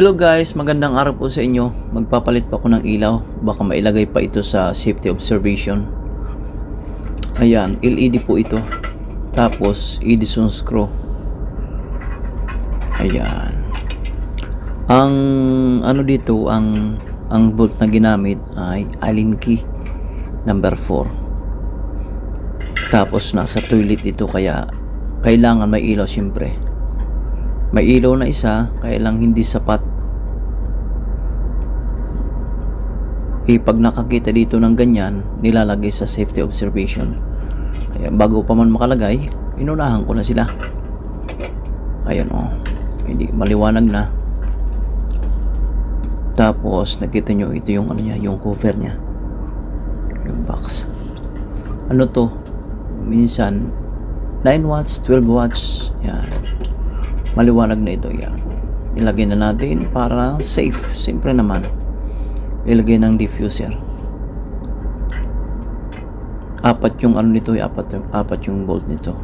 Hello guys, magandang araw po sa inyo. Magpapalit pa ako ng ilaw. Baka mailagay pa ito sa safety observation. Ayan, LED po ito. Tapos, Edison screw. Ayan. Ang ano dito, ang ang volt na ginamit ay Allen key number 4. Tapos nasa toilet ito kaya kailangan may ilaw siyempre. May ilaw na isa, kaya lang hindi sapat. Eh, pag nakakita dito ng ganyan, nilalagay sa safety observation. Kaya bago pa man makalagay, inunahan ko na sila. Ayan. Oh. Hindi, maliwanag na. Tapos, nakita nyo, ito yung ano niya, yung cover niya. Yung box. Ano to? Minsan, 9 watts, 12 watts. Yan maliwanag na ito yan ilagay na natin para safe. Siyempre naman. Ilagay ng diffuser. Apat yung ano nito apat, apat yung bolt nito.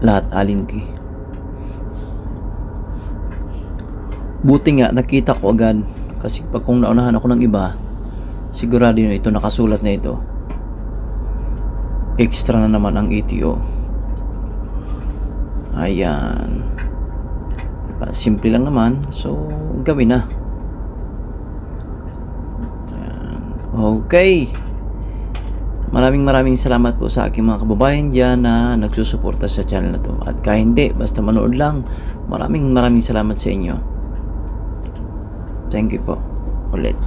Lahat alin key. Buti nga nakita ko agad. Kasi pag kung naunahan ako ng iba sigurado yun ito nakasulat na ito. Extra na naman ang ETO Ayan. Diba? Simple lang naman. So, gawin na. Ayan. Okay. Maraming maraming salamat po sa aking mga kababayan dyan na nagsusuporta sa channel na to. At kahit hindi, basta manood lang, maraming maraming salamat sa inyo. Thank you po. Ulit.